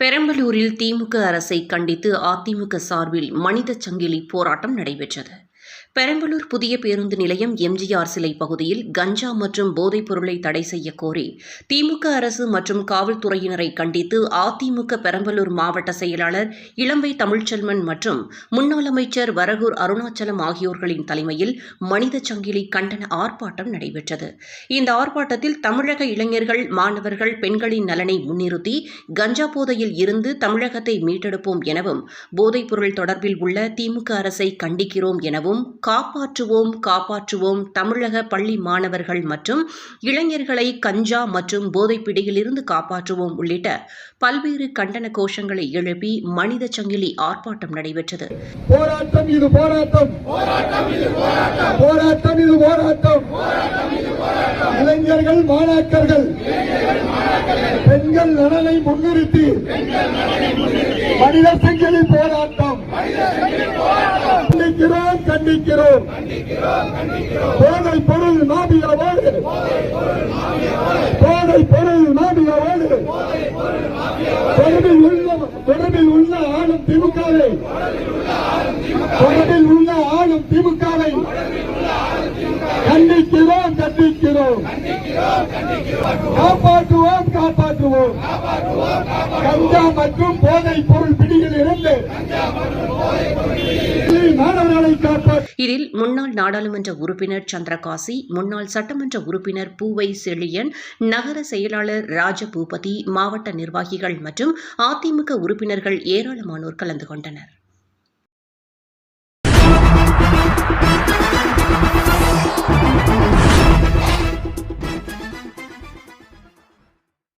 பெரம்பலூரில் திமுக அரசை கண்டித்து அதிமுக சார்பில் மனித சங்கிலி போராட்டம் நடைபெற்றது. பெரம்பலூர் புதிய பேருந்து நிலையம் எம்ஜிஆர் சிலை பகுதியில் கஞ்சா மற்றும் போதைப் பொருளை தடை செய்ய கோரி திமுக அரசு மற்றும் காவல்துறையினரை கண்டித்து அதிமுக பெரம்பலூர் மாவட்ட செயலாளர் இளம்பை தமிழ்ச்செல்வன் மற்றும் முன்னாள் அமைச்சர் வரகூர் அருணாச்சலம் ஆகியோர்களின் தலைமையில் மனித சங்கிலி கண்டன ஆர்ப்பாட்டம் நடைபெற்றது. இந்த ஆர்ப்பாட்டத்தில் தமிழக இளைஞர்கள் மாணவர்கள் பெண்களின் நலனை முன்னிறுத்தி கஞ்சா போதையில் இருந்து தமிழகத்தை மீட்டெடுப்போம் எனவும் போதைப் பொருள் தொடர்பில் உள்ள திமுக அரசை கண்டிக்கிறோம் எனவும் காப்பாற்றுவோம் காப்பாற்றுவோம் தமிழக பள்ளி மாணவர்கள் மற்றும் இளைஞர்களை கஞ்சா மற்றும் போதைப் பிடியிலிருந்து காப்பாற்றுவோம் உள்ளிட்ட பல்வேறு கண்டன கோஷங்களை எழுப்பி மனித சங்கிலி ஆர்ப்பாட்டம் நடைபெற்றது. போராட்டம் இது போராட்டம். போராட்டம் இது போராட்டம். இளைஞர்கள் மாணாக்கர்கள். பெண்கள் நலனை முன்னிறுத்தி மனித சங்கிலி போராட்டம். கண்டிக்கிறோம் கண்டிக்கிறோம். போதை பொருள் மாபியாவோடு போதை பொருள் மாபியாவோடு தொடர்பில் உள்ள தொடர்பில் உள்ள ஆளும் திமுகவை. தொடர்பில் உள்ள ஆளும் திமுகவை. கண்டிக்கிறோம் கண்டிக்கிறோம். காப்பாற்றுவோம் காப்பாற்றுவோம். கஞ்சா மற்றும் போதை பொருள் பிடியில் இருந்து மாணவர்களை காப்பாற்ற இதில் முன்னாள் நாடாளுமன்ற உறுப்பினர் சந்திரகாசி முன்னாள் சட்டமன்ற உறுப்பினர் பூவை செழியன் நகர செயலாளர் ராஜபூபதி மாவட்ட நிர்வாகிகள் மற்றும் அதிமுக உறுப்பினர்கள் ஏராளமானோர் கலந்து கொண்டனர்.